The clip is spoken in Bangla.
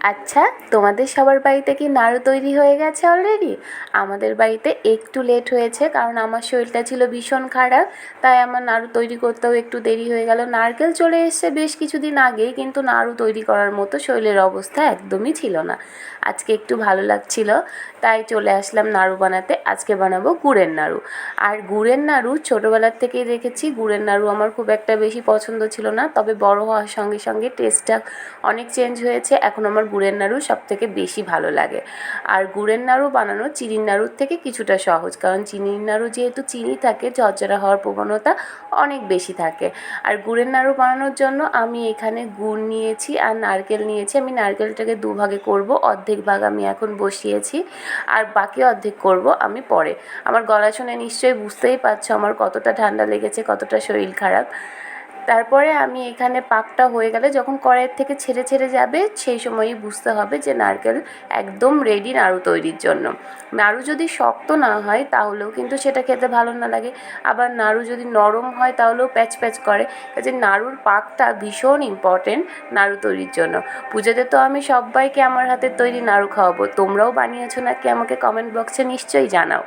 আচ্ছা তোমাদের সবার বাড়িতে কি নাড়ু তৈরি হয়ে গেছে অলরেডি আমাদের বাড়িতে একটু লেট হয়েছে কারণ আমার শরীরটা ছিল ভীষণ খারাপ, তাই আমার নাড়ু তৈরি করতেও একটু দেরি হয়ে গেল। নারকেল চলে এসছে বেশ কিছুদিন আগেই, কিন্তু নাড়ু তৈরি করার মতো শরীরের অবস্থা একদমই ছিল না। আজকে একটু ভালো লাগছিল, তাই চলে আসলাম নাড়ু বানাতে। আজকে বানাবো গুড়ের নাড়ু। আর গুড়ের নাড়ু ছোটোবেলার থেকেই দেখেছি, গুড়ের নাড়ু আমার খুব একটা বেশি পছন্দ ছিল না, তবে বড় হওয়ার সঙ্গে সঙ্গে টেস্টটা অনেক চেঞ্জ হয়েছে। এখন আমার গুড়ের নাড়ু সব থেকে বেশি ভালো লাগে। আর গুড়ের নাড়ু বানানো চিনির নাড়ুর থেকে কিছুটা সহজ, কারণ চিনির নাড়ু যেহেতু চিনি থাকে, ঝরঝরা হওয়ার প্রবণতা অনেক বেশি থাকে। আর গুড়ের নাড়ু বানানোর জন্য আমি এখানে গুড় নিয়েছি আর নারকেল নিয়েছি। আমি নারকেলটাকে দুভাগে করব, অর্ধেক ভাগ আমি এখন বসিয়েছি আর বাকি অর্ধেক করব আমি পরে। আমার গলা শুনে নিশ্চয়ই বুঝতেই পারছ আমার কতটা ঠান্ডা লেগেছে, কতটা শরীর খারাপ। তারপরে আমি এখানে পাকটা হয়ে গেলে যখন কড়াইয়ের থেকে ছেড়ে ছেড়ে যাবে, সেই সময়ই বুঝতে হবে যে নারকেল একদম রেডি নাড়ু তৈরির জন্য। নাড়ু যদি শক্ত না হয়, তাহলেও কিন্তু সেটা খেতে ভালো না লাগে। আবার নাড়ু যদি নরম হয়, তাহলেও প্যাচ প্যাচ করে। কাজে নাড়ুর পাকটা ভীষণ ইম্পর্টেন্ট নাড়ু তৈরির জন্য। পুজোতে তো আমি সবাইকে আমার হাতের তৈরি নাড়ু খাওয়াবো। তোমরাও বানিয়েছো নাকি? আমাকে কমেন্ট বক্সে নিশ্চয়ই জানাও।